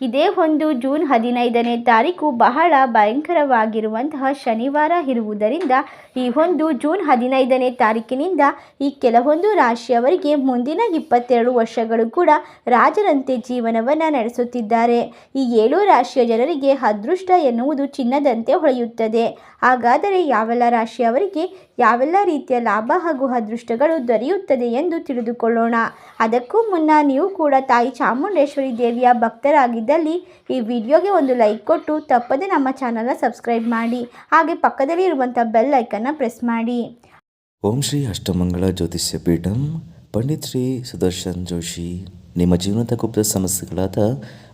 ಇದೇ ಒಂದು ಜೂನ್ ಹದಿನೈದನೇ ತಾರೀಕು ಬಹಳ ಭಯಂಕರವಾಗಿರುವಂತಹ ಶನಿವಾರ ಇರುವುದರಿಂದ ಈ ಒಂದು ಜೂನ್ ಹದಿನೈದನೇ ತಾರೀಕಿನಿಂದ ಈ ಕೆಲವೊಂದು ರಾಶಿಯವರಿಗೆ ಮುಂದಿನ ಇಪ್ಪತ್ತೆರಡು ವರ್ಷಗಳು ಕೂಡ ರಾಜರಂತೆ ಜೀವನವನ್ನು ನಡೆಸುತ್ತಿದ್ದಾರೆ. ಈ ಏಳು ರಾಶಿಯ ಜನರಿಗೆ ಅದೃಷ್ಟ ಎನ್ನುವುದು ಚಿನ್ನದಂತೆ ಹೊಳೆಯುತ್ತದೆ. ಹಾಗಾದರೆ ಯಾವೆಲ್ಲ ರಾಶಿಯವರಿಗೆ ಯಾವೆಲ್ಲ ರೀತಿಯ ಲಾಭ ಹಾಗೂ ಅದೃಷ್ಟಗಳು ದೊರೆಯುತ್ತದೆ ಎಂದು ತಿಳಿದುಕೊಳ್ಳೋಣ. ಅದಕ್ಕೂ ಮುನ್ನ ನೀವು ಕೂಡ ತಾಯಿ ಚಾಮುಂಡೇಶ್ವರಿ ದೇವಿಯ ಭಕ್ತರಾಗಿದ್ದಲ್ಲಿ ಈ ವಿಡಿಯೋಗೆ ಒಂದು ಲೈಕ್ ಕೊಟ್ಟು ತಪ್ಪದೆ ನಮ್ಮ ಚಾನಲ್ನ ಸಬ್ಸ್ಕ್ರೈಬ್ ಮಾಡಿ, ಹಾಗೆ ಪಕ್ಕದಲ್ಲಿ ಇರುವಂಥ ಬೆಲ್ ಐಕನ್ನ ಪ್ರೆಸ್ ಮಾಡಿ. ಓಂ ಶ್ರೀ ಅಷ್ಟಮಂಗಳ ಜ್ಯೋತಿಷ್ಯ ಪೀಠಂ, ಪಂಡಿತ್ ಶ್ರೀ ಸುದರ್ಶನ್ ಜೋಶಿ ನಿಮ್ಮ ಜೀವನದ ಗುಪ್ತ ಸಮಸ್ಯೆಗಳಾದ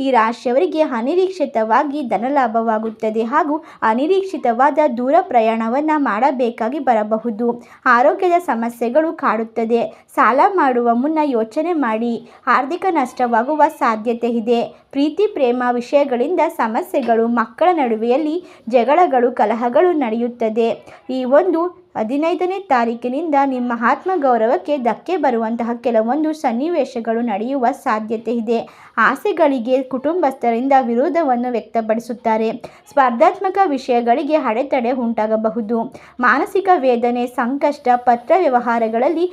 ಈ ರಾಶಿಯವರಿಗೆ ಅನಿರೀಕ್ಷಿತವಾಗಿ ಧನಲಾಭವಾಗುತ್ತದೆ ಹಾಗೂ ಅನಿರೀಕ್ಷಿತವಾದ ದೂರ ಪ್ರಯಾಣವನ್ನು ಮಾಡಬೇಕಾಗಿ ಬರಬಹುದು. ಆರೋಗ್ಯದ ಸಮಸ್ಯೆಗಳು ಕಾಡುತ್ತದೆ. ಸಾಲ ಮಾಡುವ ಮುನ್ನ ಯೋಚನೆ ಮಾಡಿ. ಆರ್ಥಿಕ ನಷ್ಟವಾಗುವ ಸಾಧ್ಯತೆ ಇದೆ. ಪ್ರೀತಿ, ಪ್ರೇಮ ವಿಷಯಗಳಿಂದ ಸಮಸ್ಯೆಗಳು ಮಕ್ಕಳ ನಡುವೆಯಲ್ಲಿ ಜಗಳಗಳು, ಕಲಹಗಳು ನಡೆಯುತ್ತದೆ. ಈ ಒಂದು ಹದಿನೈದನೇ ತಾರೀಕಿನಿಂದ ನಿಮ್ಮ ಆತ್ಮಗೌರವಕ್ಕೆ ಧಕ್ಕೆ ಬರುವಂತಹ ಕೆಲವೊಂದು ಸನ್ನಿವೇಶಗಳು ನಡೆಯುವ ಸಾಧ್ಯತೆ ಇದೆ. ಆಸೆಗಳಿಗೆ ಕುಟುಂಬಸ್ಥರಿಂದ ವಿರೋಧವನ್ನು ವ್ಯಕ್ತಪಡಿಸುತ್ತಾರೆ. ಸ್ಪರ್ಧಾತ್ಮಕ ವಿಷಯಗಳಿಗೆ ಅಡೆತಡೆ ಉಂಟಾಗಬಹುದು. ಮಾನಸಿಕ ವೇದನೆ, ಸಂಕಷ್ಟ, ಪತ್ರ ವ್ಯವಹಾರಗಳಲ್ಲಿ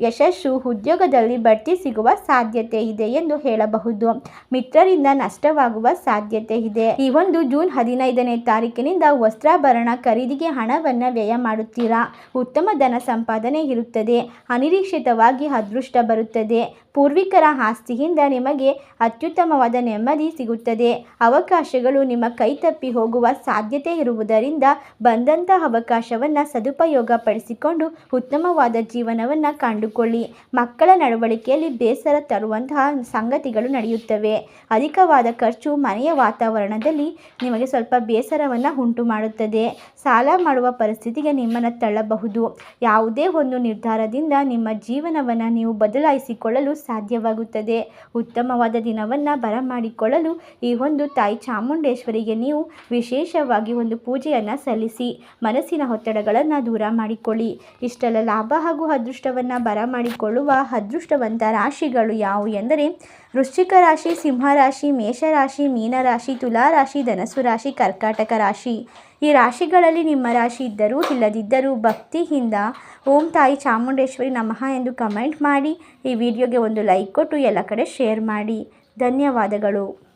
ಯಶಸ್ಸು ಉದ್ಯೋಗದಲ್ಲಿ ಬಡ್ತಿ ಸಿಗುವ ಸಾಧ್ಯತೆ ಇದೆ ಎಂದು ಹೇಳಬಹುದು. ಮಿತ್ರರಿಂದ ನಷ್ಟವಾಗುವ ಸಾಧ್ಯತೆ ಇದೆ. ಈ ಒಂದು ಜೂನ್ ಹದಿನೈದನೇ ತಾರೀಕಿನಿಂದ ವಸ್ತ್ರಾಭರಣ ಖರೀದಿಗೆ ಹಣವನ್ನು ವ್ಯಯ ಮಾಡುತ್ತೀರಾ? ಉತ್ತಮ ಧನ ಸಂಪಾದನೆ ಇರುತ್ತದೆ. ಅನಿರೀಕ್ಷಿತವಾಗಿ ಅದೃಷ್ಟ ಬರುತ್ತದೆ. ಪೂರ್ವಿಕರ ಆಸ್ತಿಯಿಂದ ನಿಮಗೆ ಅತ್ಯುತ್ತಮವಾದ ನೆಮ್ಮದಿ ಸಿಗುತ್ತದೆ. ಅವಕಾಶಗಳು ನಿಮ್ಮ ಕೈ ತಪ್ಪಿ ಹೋಗುವ ಸಾಧ್ಯತೆ ಇರುವುದರಿಂದ ಬಂದಂಥ ಅವಕಾಶವನ್ನು ಸದುಪಯೋಗ ಪಡಿಸಿಕೊಂಡು ಉತ್ತಮವಾದ ಜೀವನವನ್ನು ಕಂಡುಕೊಳ್ಳಿ. ಮಕ್ಕಳ ನಡವಳಿಕೆಯಲ್ಲಿ ಬೇಸರ ತರುವಂತಹ ಸಂಗತಿಗಳು ನಡೆಯುತ್ತವೆ. ಅಧಿಕವಾದ ಖರ್ಚು ಮನೆಯ ವಾತಾವರಣದಲ್ಲಿ ನಿಮಗೆ ಸ್ವಲ್ಪ ಬೇಸರವನ್ನು ಉಂಟು ಮಾಡುತ್ತದೆ ಸಾಲ ಮಾಡುವ ಪರಿಸ್ಥಿತಿಗೆ ನಿಮ್ಮನ್ನು ತಳ್ಳಬಹುದು. ಯಾವುದೇ ಒಂದು ನಿರ್ಧಾರದಿಂದ ನಿಮ್ಮ ಜೀವನವನ್ನು ನೀವು ಬದಲಾಯಿಸಿಕೊಳ್ಳಲು ಸಾಧ್ಯವಾಗುತ್ತದೆ. ಉತ್ತಮವಾದ ದಿನವನ್ನು ಬರಮಾಡಿಕೊಳ್ಳಲು ಈ ಒಂದು ತಾಯಿ ಚಾಮುಂಡೇಶ್ವರಿಗೆ ನೀವು ವಿಶೇಷವಾಗಿ ಒಂದು ಪೂಜೆಯನ್ನು ಸಲ್ಲಿಸಿ, ಮನಸ್ಸಿನ ಒತ್ತಡಗಳನ್ನು ದೂರ ಮಾಡಿಕೊಳ್ಳಿ. ಇಷ್ಟೆಲ್ಲ ಲಾಭ ಹಾಗೂ ಅದೃಷ್ಟವನ್ನು ಬರಮಾಡಿಕೊಳ್ಳುವ ಅದೃಷ್ಟವಂತ ರಾಶಿಗಳು ಯಾವುವು ಎಂದರೆ ವೃಶ್ಚಿಕ ರಾಶಿ ಸಿಂಹರಾಶಿ ಮೇಷರಾಶಿ ಮೀನರಾಶಿ ತುಲಾರಾಶಿ ಧನಸು ರಾಶಿ ಕರ್ಕಾಟಕ ರಾಶಿ. ಈ ರಾಶಿಗಳಲ್ಲಿ ನಿಮ್ಮ ರಾಶಿ ಇದ್ದರೂ ಇಲ್ಲದಿದ್ದರೂ ಭಕ್ತಿಯಿಂದ ಓಂ ತಾಯಿ ಚಾಮುಂಡೇಶ್ವರಿ ನಮಃ ಎಂದು ಕಮೆಂಟ್ ಮಾಡಿ. ಈ ವಿಡಿಯೋಗೆ ಒಂದು ಲೈಕ್ ಕೊಟ್ಟು ಎಲ್ಲ ಕಡೆ ಶೇರ್ ಮಾಡಿ. ಧನ್ಯವಾದಗಳು.